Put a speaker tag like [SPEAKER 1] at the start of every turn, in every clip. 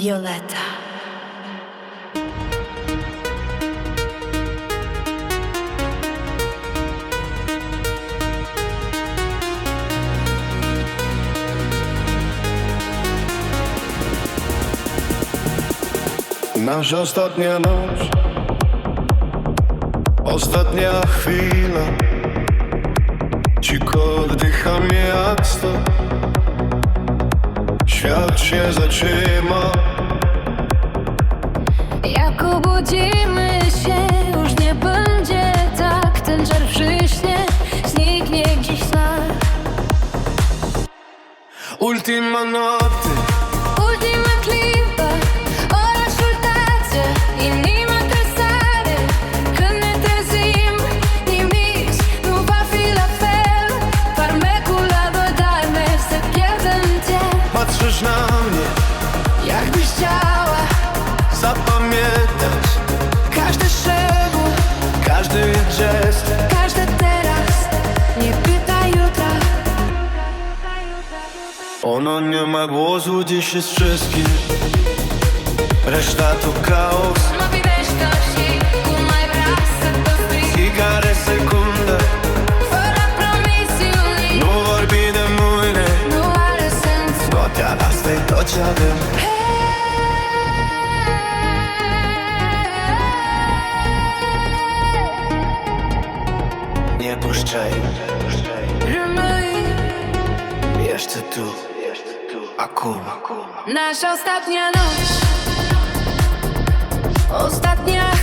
[SPEAKER 1] Violetta.
[SPEAKER 2] Nasza ostatnia noc Ostatnia chwila Cicho oddycham jak sto Świat się zatrzyma
[SPEAKER 3] Jak obudzimy się, już nie będzie tak Ten żar przyśnie, zniknie gdzieś snach
[SPEAKER 2] Ultima notte
[SPEAKER 3] Każdy
[SPEAKER 2] gest.
[SPEAKER 3] Każde teraz, nie pytaj jutra.
[SPEAKER 2] Ono nie ma głosu, dziś jest wszystkim. Reszta to chaos.
[SPEAKER 3] Mă privește și cum mai vrea să te frii
[SPEAKER 2] Fiecare secundă
[SPEAKER 3] Fără promisiuni
[SPEAKER 2] Nu vorbi de mâine
[SPEAKER 3] Nu are sens
[SPEAKER 2] Noaptea asta e tot ce avem Jeszcze tu. Acum
[SPEAKER 3] Nasza ostatnia noc. Ostatnia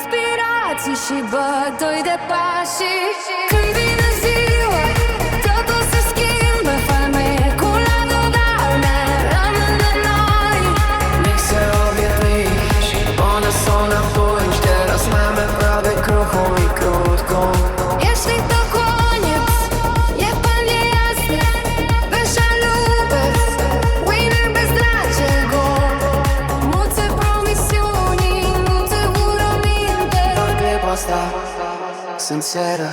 [SPEAKER 3] respirații Și bătăi de pași. Când vine ziua Totul se schimbă Farmecul la dodarme Rămâne noi.
[SPEAKER 4] Niech se obietnić, one są na pójść Teraz mamy prawie kruchą i krótką sinceră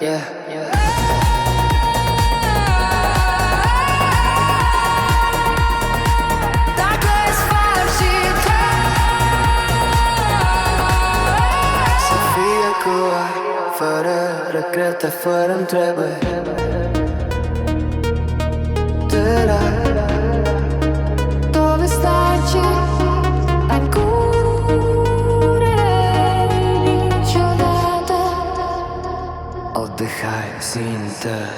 [SPEAKER 4] yeah. yeah. Fără regrete, fără întrebări
[SPEAKER 3] Te las
[SPEAKER 4] Oddychaj, Sinter.